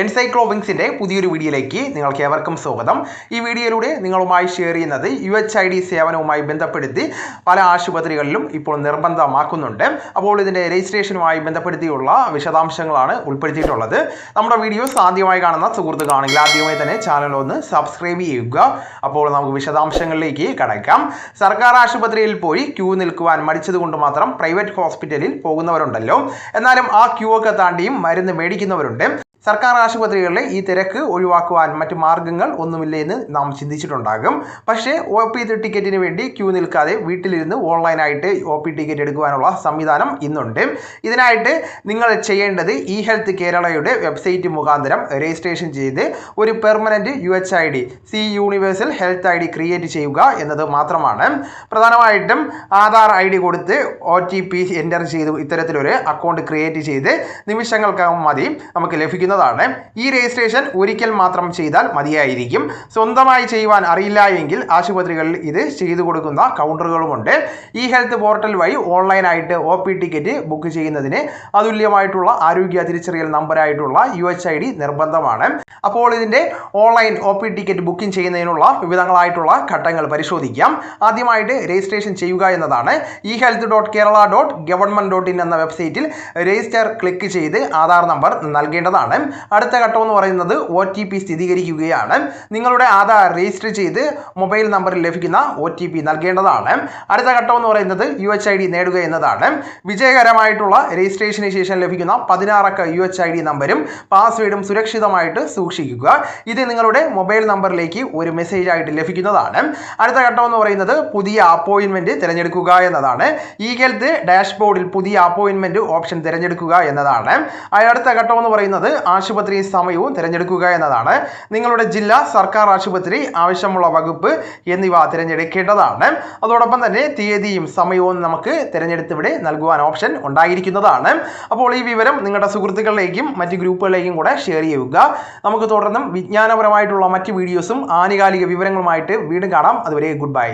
എൻസൈക്ലോവിങ്സിന്റെ പുതിയൊരു വീഡിയോയിലേക്ക് നിങ്ങൾക്ക് ഏവർക്കും സ്വാഗതം. ഈ വീഡിയോയിലൂടെ നിങ്ങളുമായി ഷെയർ ചെയ്യുന്നത് യു എച്ച് ഐ ഡി സേവനവുമായി ബന്ധപ്പെടുത്തി പല ആശുപത്രികളിലും ഇപ്പോൾ നിർബന്ധമാക്കുന്നുണ്ട്. അപ്പോൾ ഇതിന്റെ രജിസ്ട്രേഷനുമായി ബന്ധപ്പെടുത്തിയുള്ള വിശദാംശങ്ങളാണ് ഉൾപ്പെടുത്തിയിട്ടുള്ളത്. നമ്മുടെ വീഡിയോ ആദ്യമായി കാണുന്ന സുഹൃത്തുക്കാണെങ്കിൽ ആദ്യമായി തന്നെ ചാനൽ ഒന്ന് സബ്സ്ക്രൈബ് ചെയ്യുക. അപ്പോൾ നമുക്ക് വിശദാംശങ്ങളിലേക്ക് കടക്കാം. സർക്കാർ ആശുപത്രിയിൽ പോയി ക്യൂ നിൽക്കുവാൻ മടിച്ചതുകൊണ്ട് മാത്രം പ്രൈവറ്റ് ഹോസ്പിറ്റലിൽ പോകുന്നവരുണ്ടല്ലോ. എന്നാലും ആ ക്യൂ ഒക്കെ താണ്ടിയും മരുന്ന് മേടിക്കുന്നവരുണ്ട്. സർക്കാർ ആശുപത്രികളിലെ ഈ തിരക്ക് ഒഴിവാക്കുവാൻ മറ്റു മാർഗങ്ങൾ ഒന്നുമില്ല എന്ന് നാം ചിന്തിച്ചിട്ടുണ്ടാകും. പക്ഷേ ഒ പി ടിക്കറ്റിന് വേണ്ടി ക്യൂ നിൽക്കാതെ വീട്ടിലിരുന്ന് ഓൺലൈനായിട്ട് ഒ പി ടിക്കറ്റ് എടുക്കുവാനുള്ള സംവിധാനം ഇന്നുണ്ട്. ഇതിനായിട്ട് നിങ്ങൾ ചെയ്യേണ്ടത് ഇ ഹെൽത്ത് കേരളയുടെ വെബ്സൈറ്റ് മുഖാന്തരം രജിസ്ട്രേഷൻ ചെയ്ത് ഒരു permanent U H I D C universal health I D create ചെയ്യുക എന്നത് മാത്രമാണ്. പ്രധാനമായിട്ടും ആധാർ ഐ ഡി കൊടുത്ത് ഒ ടി പി എന്റർ ചെയ്ത് ഇത്തരത്തിലൊരു അക്കൗണ്ട് ക്രിയേറ്റ് ചെയ്ത് നിമിഷങ്ങൾക്കകം മതി. നമുക്ക് ലഭിക്കുന്നതാണ് ഈ രജിസ്ട്രേഷൻ ഒരിക്കൽ മാത്രം ചെയ്താൽ മതിയായിരിക്കും. സ്വന്തമായി ചെയ്യുവാൻ അറിയില്ല എങ്കിൽ ആശുപത്രികളിൽ ഇത് ചെയ്തു കൊടുക്കുന്ന കൗണ്ടറുകളുമുണ്ട്. ഈ ഹെൽത്ത് പോർട്ടൽ വഴി ഓൺലൈനായിട്ട് ഒ പി ടിക്കറ്റ് ബുക്ക് ചെയ്യുന്നതിന് അതുല്യമായിട്ടുള്ള ആരോഗ്യ തിരിച്ചറിയൽ നമ്പറായിട്ടുള്ള യു എച്ച് ഐ ഡി നിർബന്ധമാണ്. അപ്പോൾ ഇതിന്റെ online O P ticket booking ചെയ്യുന്നതിനുള്ള വിവിധങ്ങളായിട്ടുള്ള ഘട്ടങ്ങൾ പരിശോധിക്കാം. ആദ്യമായിട്ട് രജിസ്ട്രേഷൻ ചെയ്യുക എന്നതാണ്. E health dot Kerala dot government dot in എന്ന വെബ്സൈറ്റിൽ രജിസ്റ്റർ ക്ലിക്ക് ചെയ്ത് ആധാർ നമ്പർ നൽകേണ്ടതാണ്. അടുത്ത ഘട്ടം എന്ന് പറയുന്നത് ഒ ടി പി സ്ഥിരീകരിക്കുകയാണ്. നിങ്ങളുടെ ആധാർ രജിസ്റ്റർ ചെയ്ത് മൊബൈൽ നമ്പറിൽ ലഭിക്കുന്ന ഒ ടി പി നൽകേണ്ടതാണ്. അടുത്ത ഘട്ടം എന്ന് പറയുന്നത് യു എച്ച് ഐ ഡി നേടുക എന്നതാണ്. വിജയകരമായിട്ടുള്ള രജിസ്ട്രേഷന് ശേഷം ലഭിക്കുന്ന പതിനാറക്ക യു എച്ച് ഐ ഡി നമ്പരും പാസ്വേഡും സുരക്ഷിതമായിട്ട് സൂക്ഷിക്കുക. ഇത് നിങ്ങളുടെ മൊബൈൽ നമ്പറിലേക്ക് ഒരു മെസ്സേജ് ആയിട്ട് ലഭിക്കുന്നതാണ്. അടുത്ത ഘട്ടം എന്ന് പറയുന്നത് പുതിയ അപ്പോയിൻമെന്റ് തിരഞ്ഞെടുക്കുക എന്നതാണ്. ഈ ഹെൽത്ത് ഡാഷ്ബോർഡിൽ പുതിയ അപ്പോയിൻമെന്റ് ഓപ്ഷൻ തിരഞ്ഞെടുക്കുക എന്നതാണ്. അടുത്ത ഘട്ടം എന്ന് പറയുന്നത് ആശുപത്രി സമയവും തിരഞ്ഞെടുക്കുക എന്നതാണ്. നിങ്ങളുടെ ജില്ല സർക്കാർ ആശുപത്രി ആവശ്യമുള്ള വകുപ്പ് എന്നിവ തിരഞ്ഞെടുക്കേണ്ടതാണ്. അതോടൊപ്പം തന്നെ തീയതിയും സമയവും നമുക്ക് തിരഞ്ഞെടുത്തിവിടെ നൽകുവാൻ ഓപ്ഷൻ ഉണ്ടായിരിക്കുന്നതാണ്. അപ്പോൾ ഈ വിവരം നിങ്ങളുടെ സുഹൃത്തുക്കളിലേക്കും മറ്റ് ഗ്രൂപ്പുകളിലേക്കും കൂടെ ഷെയർ ചെയ്യുക. നമുക്ക് തുടർന്നും വിജ്ഞാനപരമായിട്ടുള്ള മറ്റ് വീഡിയോസും ആനുകാലിക വിവരങ്ങളുമായിട്ട് വീണ്ടും കാണാം. അതുവരെ ഗുഡ് ബൈ.